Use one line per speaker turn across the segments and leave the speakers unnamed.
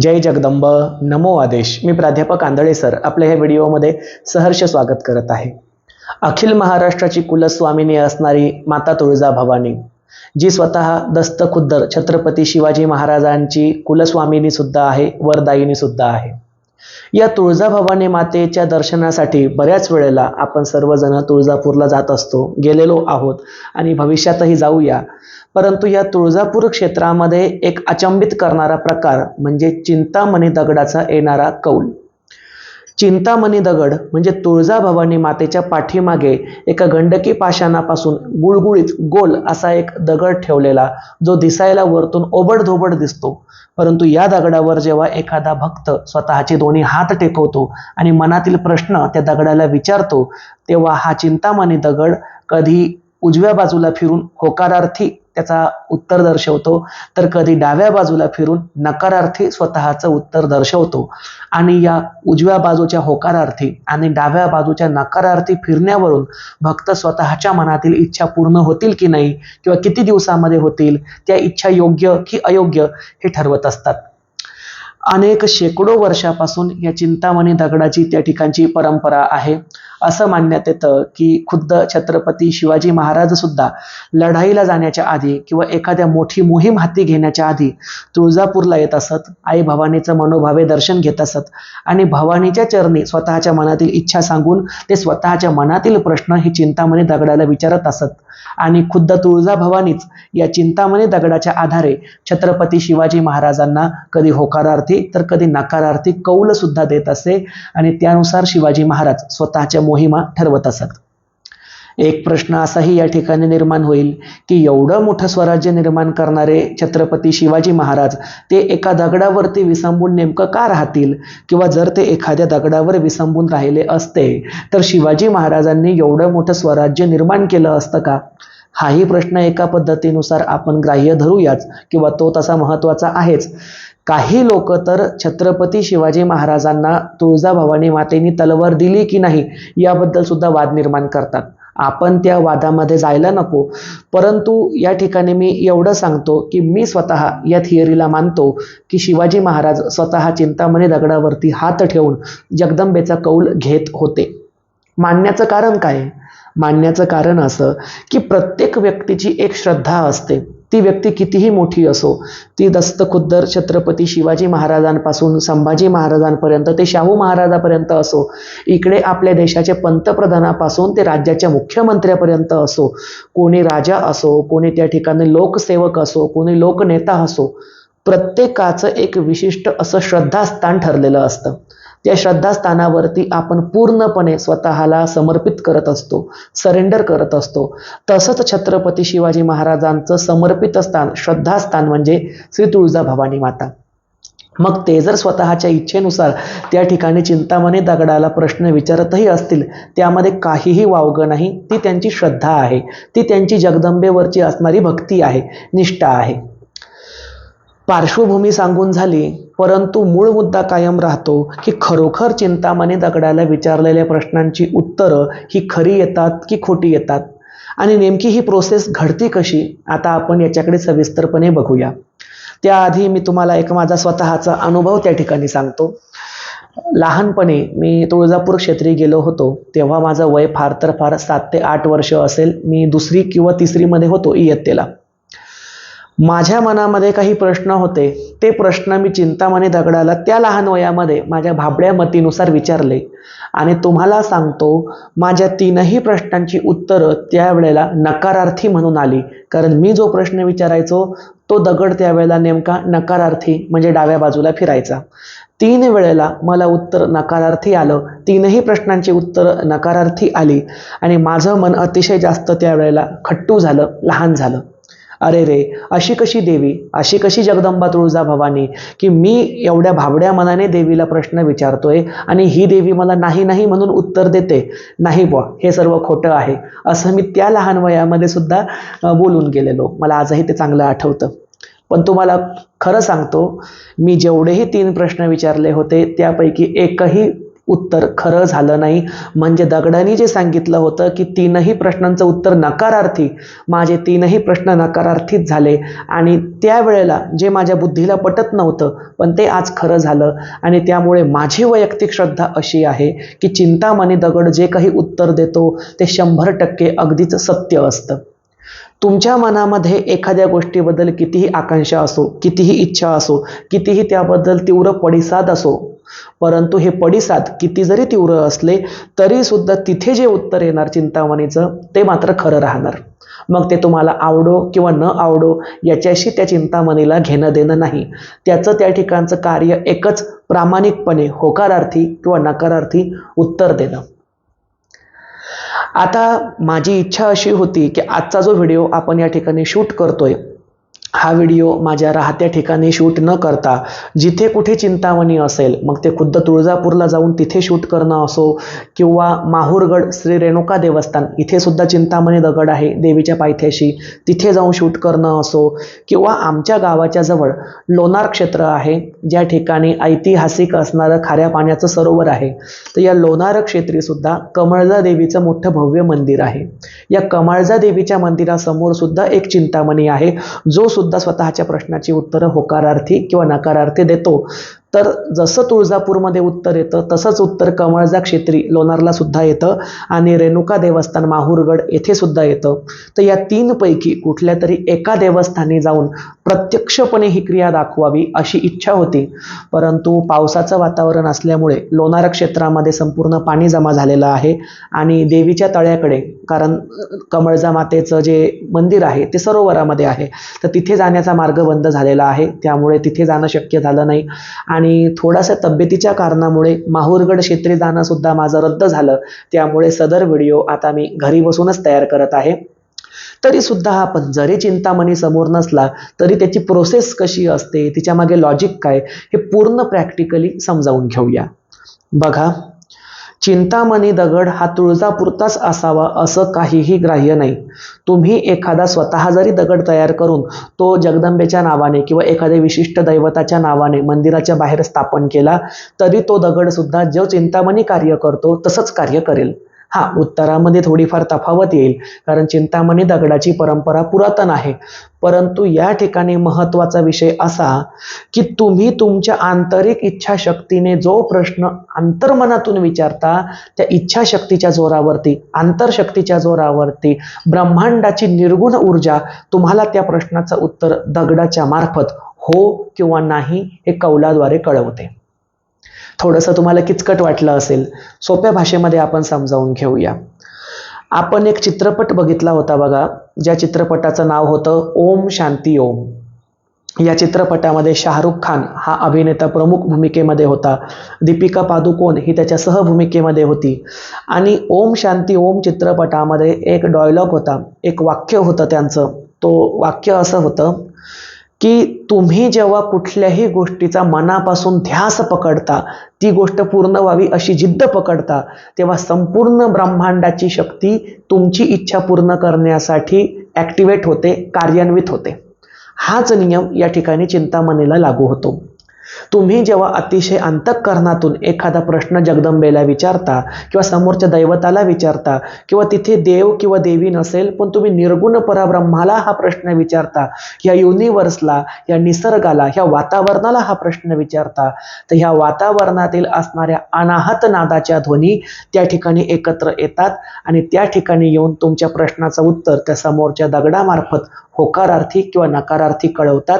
जय जगदंब नमो आदेश. मी प्राध्यापक आंधळे सर. आपल्या ह्या व्हिडिओमध्ये सहर्ष स्वागत करत आहे. अखिल महाराष्ट्राची कुलस्वामिनी असणारी माता तुळजा भवानी जी स्वतः दस्त खुद्दर छत्रपती शिवाजी महाराजांची कुलस्वामिनी सुद्धा आहे वरदायिनी सुद्धा आहे. या तुळजाभवानी मातेच्या दर्शनासाठी बऱ्याच वेळेला आपण सर्वजण तुळजापूरला जात असतो गेलेलो आहोत आणि भविष्यातही जाऊया. परंतु या तुळजापूर क्षेत्रामध्ये एक अचंबित करणारा प्रकार म्हणजे चिंतामणी दगडाचा येणारा कौल. चिंतामणी दगड म्हणजे तुळजाभवानी मातेच्या पाठीमागे एका गंडकी पाषाणापासून गुळगुळीत गोल असा एक दगड ठेवलेला जो दिसायला वरतून ओबडधोबड दिसतो. परंतु या दगडावर जेव्हा एखादा भक्त स्वतःचे दोन्ही हात टेकवतो आणि मनातील प्रश्न त्या दगडाला विचारतो तेव्हा हा चिंतामणी दगड कधी उजव्या बाजूला फिरून होकारार्थी त्याचा उत्तर दर्शवतो. तर कधी डाव्या बाजूला फिरून नकारार्थी स्वतःचं उत्तर दर्शवतो. आणि या उजव्या बाजूच्या होकारार्थी आणि डाव्या बाजूच्या नकारार्थी फिरण्यावरून भक्त स्वतःच्या मनातील इच्छा पूर्ण होतील की नाही किंवा किती दिवसामध्ये होतील त्या इच्छा योग्य की अयोग्य हे ठरवत असतात. अनेक शेकडो वर्षापासून या चिंतामणी दगडाची त्या ठिकाणची परंपरा आहे. असं मानण्यात येतं की खुद्द छत्रपती शिवाजी महाराज सुद्धा लढाईला जाण्याच्या आधी किंवा एखाद्या मोठी मोहीम हाती घेण्याच्या आधी तुळजापूरला येत असत. आई भवानीचं मनोभावे दर्शन घेत असत. आणि भवानीच्या चरणी स्वतःच्या मनातील इच्छा सांगून ते स्वतःच्या मनातील प्रश्न ही चिंतामणी दगडाला विचारत असत. आणि खुद्द तुळजा भवानीच या चिंतामणी दगडाच्या आधारे छत्रपती शिवाजी महाराजांना कधी होकारार्थी तर कधी नकारार्थी कौल सुद्धा देत असे आणि त्यानुसार शिवाजी महाराज स्वतःच्या मोहिमा ठरवत असत. एक प्रश्न असाही या ठिकाणी निर्माण होईल की एवढं मोठं स्वराज्य निर्माण करणारे छत्रपती शिवाजी महाराज ते एका दगडावरती विसंबून नेमकं का राहतील? किंवा जर ते एखाद्या दगडावर विसंबून राहिले असते तर शिवाजी महाराजांनी एवढं मोठं स्वराज्य निर्माण केलं असतं का? हाही प्रश्न एका पद्धतीनुसार आपण ग्राह्य धरूयाच किंवा तो तसा महत्त्वाचा आहेच. काही लोक तर छत्रपती शिवाजी महाराजांना तुळजाभवानी मातेनी तलवार दिली की नाही याबद्दल सुद्धा वाद निर्माण करतात. आपण त्या वादामध्ये जायला नको. परंतु या ठिकाणी मी एवढं सांगतो की मी स्वतः या थिअरीला मानतो की शिवाजी महाराज स्वतः चिंतामणी दगडावरती हात ठेवून जगदंबेचा कौल घेत होते. मानण्याचं कारण काय? मानण्याचं कारण असं की प्रत्येक व्यक्तीची एक श्रद्धा असते. ती व्यक्ती कितीही मोठी असो ती दस्तखुद्दर छत्रपती शिवाजी महाराजांपासून संभाजी महाराजांपर्यंत ते शाहू महाराजापर्यंत असो इकडे आपल्या देशाचे पंतप्रधानापासून ते राज्याच्या मुख्यमंत्र्यापर्यंत असो कोणी राजा असो कोणी त्या ठिकाणी लोकसेवक असो कोणी लोकनेता असो प्रत्येकाचं एक विशिष्ट असं श्रद्धास्थान ठरलेलं असतं. त्या श्रद्धास्थानावरती आपण पूर्णपणे स्वतःला समर्पित करत असतो सरेंडर करत असतो. तसंच छत्रपती शिवाजी महाराजांचं समर्पित स्थान श्रद्धास्थान म्हणजे श्री तुळजाभवानी माता. मग ते जर स्वतःच्या इच्छेनुसार त्या ठिकाणी चिंतामणी दगडाला प्रश्न विचारतही असतील त्यामध्ये काहीही वावगं नाही. ती त्यांची श्रद्धा आहे. ती त्यांची जगदंबेवरची असणारी भक्ती आहे निष्ठा आहे. पार्श्वभूमी सांगून झाली परंतु मूळ मुद्दा कायम राहतो की खरोखर चिंतामणी दगडाला विचारलेल्या प्रश्नांची उत्तरं ही खरी येतात की खोटी येतात? आणि नेमकी ही प्रोसेस घडती कशी? आता आपण याच्याकडे सविस्तरपणे बघूया. त्याआधी मी तुम्हाला एक माझा स्वतःचा अनुभव त्या ठिकाणी सांगतो. लहानपणी मी तुळजापूर क्षेत्री गेलो होतो. तेव्हा माझं वय फार तर फार सात ते आठ वर्ष असेल. मी दुसरी किंवा तिसरीमध्ये होतो इयत्तेला. माझ्या मनामध्ये काही प्रश्न होते. ते प्रश्न मी चिंतामणी दगडाला त्या लहान वयामध्ये माझ्या भाबड्या मतीनुसार विचारले. आणि तुम्हाला सांगतो माझ्या तीनही प्रश्नांची उत्तरं त्यावेळेला नकारार्थी म्हणून आली. कारण मी जो प्रश्न विचारायचो तो दगड त्यावेळेला नेमका नकारार्थी म्हणजे डाव्या बाजूला फिरायचा. तीन वेळेला मला उत्तर नकारार्थी आलं. तीनही प्रश्नांची उत्तरं नकारार्थी आली. आणि माझं मन अतिशय जास्त त्यावेळेला खट्टू झालं लहान झालं. अरे रे अशी कशी देवी? अशी कशी जगदंबा तुळजा भवानी? की मी एवढ्या भाबड्या मनाने देवीला प्रश्न विचारतोय आणि ही देवी मला नाही नाही म्हणून उत्तर देते. नाही बुवा हे सर्व खोटं आहे. असं मी त्या लहान वयामध्ये सुद्धा बोलून गेलेलो. मला आजही ते चांगलं आठवतं. पण तुम्हाला खरं सांगतो मी जेवढेही तीन प्रश्न विचारले होते त्यापैकी एकही उत्तर खरं झालं नाही. म्हणजे दगडाने जे सांगितलं होतं की तीनही प्रश्नांचं उत्तर नकारार्थी माझे तीनही प्रश्न नकारार्थीच झाले. आणि त्यावेळेला जे माझ्या बुद्धीला पटत नव्हतं पण ते आज खरं झालं. आणि त्यामुळे माझी वैयक्तिक श्रद्धा अशी आहे की चिंतामणी दगड जे काही उत्तर देतो ते शंभर टक्के अगदीच सत्य असतं. तुमच्या मनामध्ये एखाद्या गोष्टीबद्दल कितीही आकांक्षा असो कितीही इच्छा असो कितीही त्याबद्दल तीव्र पडिसाद असो परंतु हे पडिसाद किती जरी तीव्र असले तरी सुद्धा तिथे जे उत्तर येणार चिंतामणीचं ते मात्र खरं राहणार. मग ते तुम्हाला आवडो किंवा न आवडो याच्याशी त्या चिंतामणीला घेणं देणं नाही. त्याचं त्या ठिकाणचं कार्य एकच प्रामाणिकपणे होकारार्थी किंवा नकारार्थी उत्तर देणं. आता माझी इच्छा अशी होती की आजचा जो व्हिडिओ आपण या ठिकाणी शूट करतोय हा व्हिडिओ माझ्या राहत्या ठिकाणी शूट न करता जिथे कुठे चिंतामणी असेल मग ते खुद्द तुळजापूरला जाऊन तिथे शूट करणं असो किंवा माहूरगड श्री रेणुका देवस्थान इथे सुद्धा चिंतामणी दगड आहे देवीच्या पायथ्याशी तिथे जाऊन शूट करणं असो किंवा आमच्या गावाच्या जवळ लोणार क्षेत्र आहे ज्या ठिकाणी ऐतिहासिक असणारं खाऱ्या पाण्याचं सरोवर आहे तर या लोणार क्षेत्रीसुद्धा कमळजा देवीचं मोठं भव्य मंदिर आहे. या कमळजा देवीच्या मंदिरासमोर सुद्धा एक चिंतामणी आहे जो सुद्धा स्वतःच्या प्रश्नाची उत्तरं होकारार्थी किंवा नकारार्थी देतो. तर जसं तुळजापूरमध्ये उत्तर येतं तसंच उत्तर कमळजा क्षेत्री लोणारला सुद्धा येतं आणि रेणुका देवस्थान माहूरगड येथे सुद्धा येतं. तर या तीनपैकी कुठल्या तरी एका देवस्थानी जाऊन प्रत्यक्षपणे ही क्रिया दाखवावी अशी इच्छा होती. परंतु पावसाचं वातावरण असल्यामुळे लोणार क्षेत्रामध्ये संपूर्ण पाणी जमा झालेलं आहे आणि देवीच्या तळ्याकडे कारण कमळजा मातेचं जे मंदिर आहे ते सरोवरामध्ये आहे. तर तिथे जाण्याचा मार्ग बंद झालेला आहे त्यामुळे तिथे जाणं शक्य झालं नाही. आणि थोडासा तब्येतीच्या कारणामुळे माहूरगड क्षेत्री जाणंसुद्धा माझं रद्द झालं. त्यामुळे सदर व्हिडिओ आता मी घरी बसूनच तयार करत आहे. तरी सुद्धा आपण जरी चिंतामणी समोर नसला तरी त्याची प्रोसेस कशी असते तिच्यामागे लॉजिक काय हे पूर्ण प्रॅक्टिकली समजावून घेऊया. बघा. चिंतामणी दगड हा तुळजापुरताच असावा असं काहीही ग्राह्य नाही. तुम्ही एखादा स्वतः जरी दगड तयार करून तो जगदंबेच्या नावाने किंवा एखाद्या विशिष्ट दैवताच्या नावाने मंदिराच्या बाहेर स्थापन केला तरी तो दगडसुद्धा जो चिंतामणी कार्य करतो तसंच कार्य करेल. हा उत्तरामध्ये थोडीफार तफावत येईल कारण चिंतामणी दगडाची परंपरा पुरातन आहे. परंतु या ठिकाणी महत्त्वाचा विषय असा की तुम्ही तुमच्या आंतरिक इच्छाशक्तीने जो प्रश्न अंतर्मनातून विचारता त्या इच्छाशक्तीच्या जोरावरती आंतरशक्तीच्या जोरावरती ब्रह्मांडाची निर्गुण ऊर्जा तुम्हाला त्या प्रश्नाचं उत्तर दगडाच्या मार्फत हो किंवा नाही हे कौलाद्वारे कळवते. थोडंसं तुम्हाला किचकट वाटलं असेल सोप्या भाषेमध्ये आपण समजावून घेऊया. आपण एक चित्रपट बघितला होता बघा ज्या चित्रपटाचं नाव होतं ओम शांती ओम. या चित्रपटामध्ये शाहरुख खान हा अभिनेता प्रमुख भूमिकेमध्ये होता. दीपिका पादुकोण ही त्याच्या सहभूमिकेमध्ये होती. आणि ओम शांती ओम चित्रपटामध्ये एक डॉयलॉग होता एक वाक्य होतं त्यांचं. तो वाक्य असं होतं की तुम्ही जेव्हा कुठल्याही गोष्टीचा मनापासून ध्यास पकडता ती गोष्ट पूर्ण व्हावी अशी जिद्द पकडता तेव्हा संपूर्ण ब्रह्मांडाची शक्ती तुमची इच्छा पूर्ण करण्यासाठी ॲक्टिवेट होते कार्यान्वित होते. हाच नियम या ठिकाणी चिंतामणीला लागू होतो. तुम्ही जेव्हा अतिशय अंतःकरणातून एखादा प्रश्न जगदंबेला विचारता किंवा समोरच्या दैवताला विचारता किंवा तिथे देव किंवा देवी नसेल पण तुम्ही निर्गुण पराब्रह्माला हा प्रश्न विचारता या युनिवर्सला या निसर्गाला ह्या वातावरणाला हा प्रश्न विचारता तर ह्या वातावरणातील असणाऱ्या अनाहत नादाच्या ध्वनी त्या ठिकाणी एकत्र येतात आणि त्या ठिकाणी येऊन तुमच्या प्रश्नाचं उत्तर त्या समोरच्या दगडामार्फत होकारार्थी किंवा नकारार्थी कळवतात.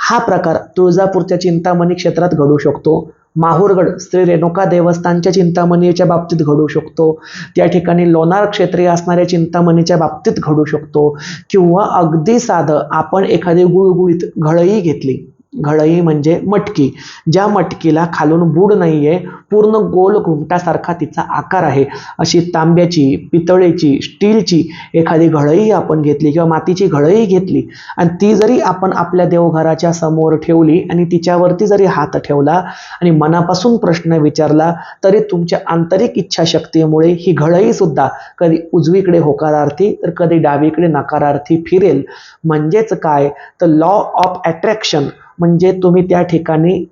हा प्रकार तुळजापूरच्या चिंतामणी क्षेत्रात घडू शकतो. माहूरगड श्री रेणुका देवस्थानच्या चिंतामणीच्या बाबतीत घडू शकतो. त्या ठिकाणी लोणार क्षेत्रीय असणाऱ्या चिंतामणीच्या बाबतीत घडू शकतो. किंवा अगदी साधं आपण एखादी गुळगुळीत घळई घेतली. घळई म्हणजे मटकी. ज्या मटकीला खालून बूड नाही आहे पूर्ण गोल घुमटासारखा तिचा आकार आहे. अशी तांब्याची पितळेची स्टीलची एखादी घळई आपण घेतली किंवा मातीची घळई घेतली आणि ती जरी आपण आपल्या देवघराच्या समोर ठेवली आणि तिच्यावरती जरी हात ठेवला आणि मनापासून प्रश्न विचारला तरी तुमच्या आंतरिक इच्छाशक्तीमुळे ही घळईसुद्धा कधी उजवीकडे होकारार्थी तर कधी डावीकडे नकारार्थी फिरेल. म्हणजेच काय? तर लॉ ऑफ अट्रॅक्शन म्हणजे तुम्ही त्या ठिकाणी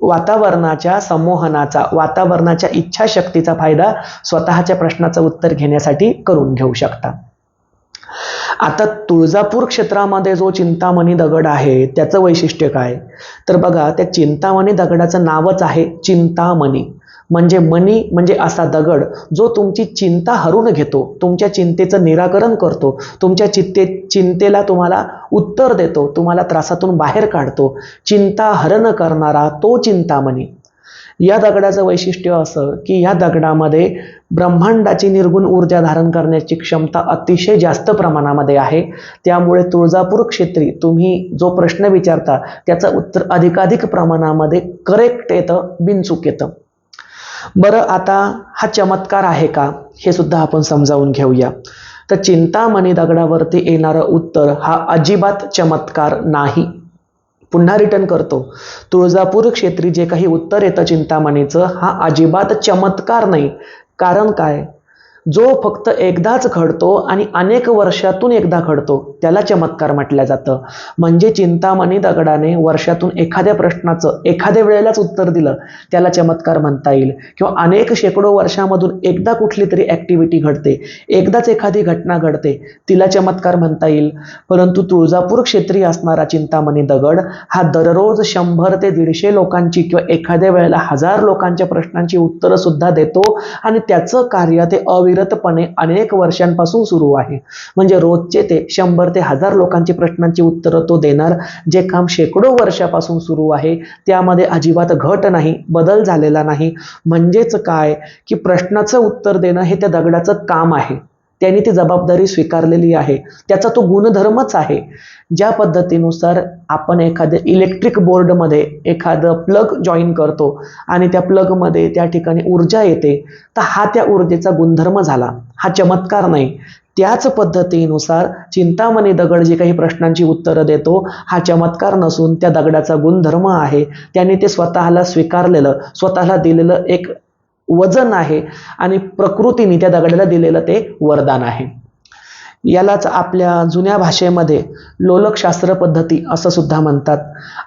वातावरणाच्या संमोहनाचा वातावरणाच्या इच्छाशक्तीचा फायदा स्वतःच्या प्रश्नाचं उत्तर घेण्यासाठी करून घेऊ शकता. आता तुळजापूर क्षेत्रामध्ये जो चिंतामणी दगड आहे त्याचं वैशिष्ट्य काय? तर बघा त्या चिंतामणी दगडाचं नावच आहे चिंतामणी. म्हणजे मनी म्हणजे असा दगड जो तुमची चिंता हरून घेतो तुमच्या चिंतेचं निराकरण करतो तुमच्या चित्ते चिंतेला तुम्हाला उत्तर देतो तुम्हाला त्रासातून बाहेर काढतो. चिंता हरण करणारा तो चिंतामणी. या दगडाचं वैशिष्ट्य असं की या दगडामध्ये ब्रह्मांडाची निर्गुण ऊर्जा धारण करण्याची क्षमता अतिशय जास्त प्रमाणामध्ये आहे. त्यामुळे तुळजापूर क्षेत्री तुम्ही जो प्रश्न विचारता त्याचं उत्तर अधिकाधिक प्रमाणामध्ये करेक्ट येतं बिनचूक येतं. बरं आता हा चमत्कार आहे का? हे सुद्धा आपण समजावून घेऊया. तर चिंतामणी दगडावरती येणारं उत्तर हा अजिबात चमत्कार नाही. पुन्हा रिटर्न करतो. तुळजापूर क्षेत्री जे काही उत्तर येतं चिंतामणीचं हा अजिबात चमत्कार नाही. कारण काय? जो फक्त एकदाच घडतो आणि अनेक वर्षातून एकदा घडतो त्याला चमत्कार म्हटलं जातं. म्हणजे चिंतामणी दगडाने वर्षातून एखाद्या प्रश्नाचं एखाद्या वेळेलाच उत्तर दिलं त्याला चमत्कार म्हणता येईल. किंवा अनेक शेकडो वर्षामधून एकदा कुठली तरी ॲक्टिव्हिटी घडते एकदाच एखादी घटना घडते तिला चमत्कार म्हणता येईल. परंतु तुळजापूर क्षेत्री असणारा चिंतामणी दगड हा दररोज शंभर ते दीडशे लोकांची किंवा एखाद्या वेळेला हजार लोकांच्या प्रश्नांची उत्तरं सुद्धा देतो आणि त्याचं कार्य ते अविरतपणे अनेक वर्षांपासून सुरू आहे. म्हणजे रोजचे ते शंभर ते हजार लोकांची प्रश्नांची उत्तरं तो देणार जे काम शेकडो वर्षापासून सुरू आहे त्यामध्ये अजिबात घट नाही बदल झालेला नाही. म्हणजेच काय? की प्रश्नाचं उत्तर देणं हे त्या दगडाचं काम आहे. त्यांनी ती जबाबदारी स्वीकारलेली आहे. त्याचा तो गुणधर्मच आहे. ज्या पद्धतीनुसार आपण एखाद्या इलेक्ट्रिक बोर्डमध्ये एखादं प्लग जॉईन करतो आणि त्या प्लगमध्ये त्या ठिकाणी ऊर्जा येते तर हा त्या ऊर्जेचा गुणधर्म झाला. हा चमत्कार नाही. त्याच पद्धतीनुसार चिंतामणी दगड जे काही प्रश्नांची उत्तरं देतो हा चमत्कार नसून त्या दगडाचा गुणधर्म आहे. त्याने ते स्वतःला स्वीकारलेलं स्वतःला दिलेलं एक वजन आहे आणि प्रकृतीने त्या दगडाला दिलेलं ते वरदान आहे. यालाच आपल्या जुन्या भाषेमध्ये लोलकशास्त्र पद्धती असं सुद्धा म्हणतात.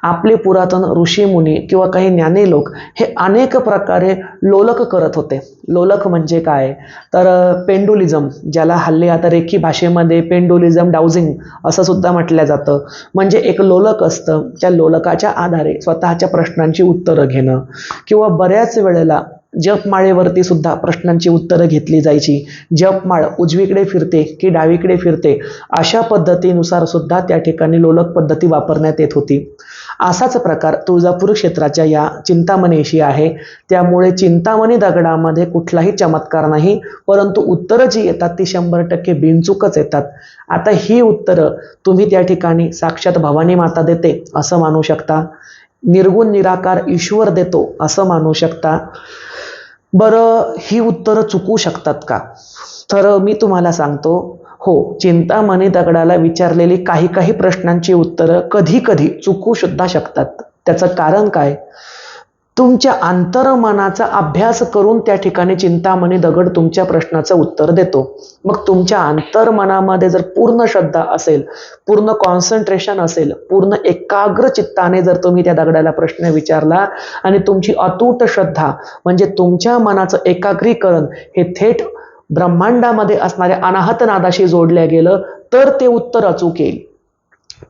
आपले पुरातन ऋषीमुनी किंवा काही ज्ञानी लोक हे अनेक प्रकारे लोलक करत होते. लोलक म्हणजे काय? तर पेंडुलिझम ज्याला हल्ली आता रेखी भाषेमध्ये पेंडुलिझम डाउझिंग असं सुद्धा म्हटलं जातं. म्हणजे एक लोलक असतं त्या लोलकाच्या आधारे स्वतःच्या प्रश्नांची उत्तरं घेणं किंवा बऱ्याच वेळेला जपमाळेवरती सुद्धा प्रश्नांची उत्तरं घेतली जायची. जपमाळ उजवीकडे फिरते की डावीकडे फिरते? अशा पद्धतीनुसार सुद्धा त्या ठिकाणी लोलक पद्धती वापरण्यात येत होती. असाच प्रकार तुळजापूर क्षेत्राच्या या चिंतामणीशी आहे. त्यामुळे चिंतामणी दगडामध्ये कुठलाही चमत्कार नाही परंतु उत्तरं जी येतात ती शंभर टक्के बिनचूकच येतात. आता ही उत्तरं तुम्ही त्या ठिकाणी साक्षात भवानी माता देते असं मानू शकता. निर्गुण निराकार ईश्वर देतो असं मानू शकता. बरं ही उत्तरं चुकू शकतात का? तर मी तुम्हाला सांगतो हो चिंतामणी दगडाला विचारलेली काही काही प्रश्नांची उत्तरं कधी कधी चुकू सुद्धा शकतात. त्याचं कारण काय? तुमच्या अंतर्मनाचा अभ्यास करून त्या ठिकाणी चिंतामणी दगड तुमच्या प्रश्नाचं उत्तर देतो. मग तुमच्या अंतर्मनामध्ये जर पूर्ण श्रद्धा असेल पूर्ण कॉन्सन्ट्रेशन असेल पूर्ण एकाग्र चित्ताने जर तुम्ही त्या दगडाला प्रश्न विचारला आणि तुमची अतूट श्रद्धा म्हणजे तुमच्या मनाचं एकाग्रीकरण हे थेट ब्रह्मांडामध्ये असणाऱ्या अनाहत नादाशी जोडल्या गेलं तर ते उत्तर अचूक येईल.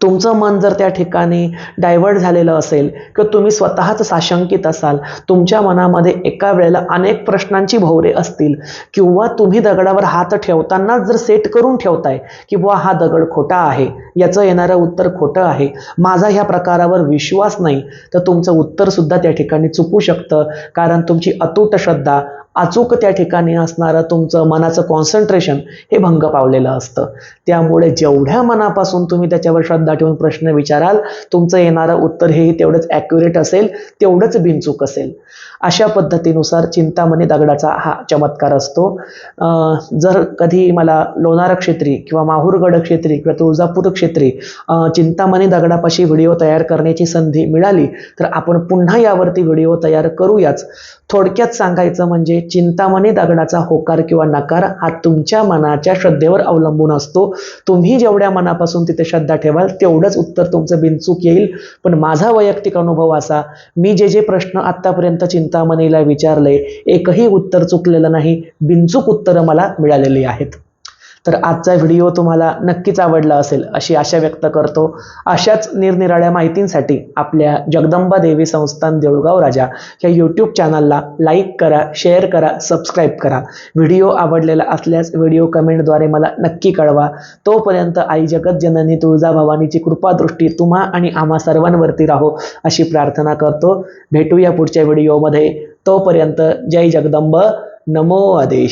तुमचं मन जर त्या ठिकाणी डायव्हर्ट झालेलं असेल किंवा तुम्ही स्वतःच साशंकित असाल तुमच्या मनामध्ये एका वेळेला अनेक प्रश्नांची भोवरे असतील किंवा तुम्ही दगडावर हात ठेवतानाच जर सेट करून ठेवताय की बुवा हा दगड खोटा आहे याचं येणारं उत्तर खोटं आहे माझा ह्या प्रकारावर विश्वास नाही तर तुमचं उत्तरसुद्धा त्या ठिकाणी चुकू शकतं कारण तुमची अतूट श्रद्धा अचूक त्या ठिकाणी असणारं तुमचं मनाचं कॉन्सन्ट्रेशन हे भंग पावलेलं असतं. त्यामुळे जेवढ्या मनापासून तुम्ही त्याच्यावर श्रद्धा ठेवून प्रश्न विचाराल तुमचं येणारं उत्तर हेही तेवढंच ॲक्युरेट असेल तेवढंच बिनचूक असेल. अशा पद्धतीनुसार चिंतामणी दगडाचा हा चमत्कार असतो. जर कधी मला लोणार क्षेत्री किंवा माहूरगड क्षेत्री किंवा तुळजापूर क्षेत्री चिंतामणी दगडापाशी व्हिडिओ तयार करण्याची संधी मिळाली तर आपण पुन्हा यावरती व्हिडिओ तयार करूयाच. थोडक्यात सांगायचं म्हणजे चिंतामणी दगडाचा होकार किंवा नकार हा तुमच्या मनाच्या श्रद्धेवर अवलंबून असतो. तुम्ही जेवढ्या मनापासून तिथे श्रद्धा ठेवाल तेवढंच उत्तर तुमचं बिनचूक येईल. पण माझा वैयक्तिक अनुभव असा मी जे जे प्रश्न आत्तापर्यंत चिंता चिंतामणीला विचारले एकही उत्तर चुकलेलं नाही. बिनचूक उत्तरं मला मिळालेली आहेत. तर आजचा व्हिडिओ तुम्हाला नक्कीच आवडला असेल अशी आशा व्यक्त करतो. अशाच निरनिराळ्या माहितींसाठी आपल्या जगदंबा देवी संस्थान देऊळगाव राजा या यूट्यूब चॅनलला लाईक करा शेअर करा सबस्क्राईब करा. व्हिडिओ आवडलेला असल्यास व्हिडिओ कमेंटद्वारे मला नक्की कळवा. तोपर्यंत आई जगत जननी तुळजाभवानीची कृपादृष्टी तुम्हा आणि आम्हा सर्वांवरती राहो अशी प्रार्थना करतो. भेटूया पुढच्या व्हिडिओमध्ये. तोपर्यंत जय जगदंब. नमो आदेश.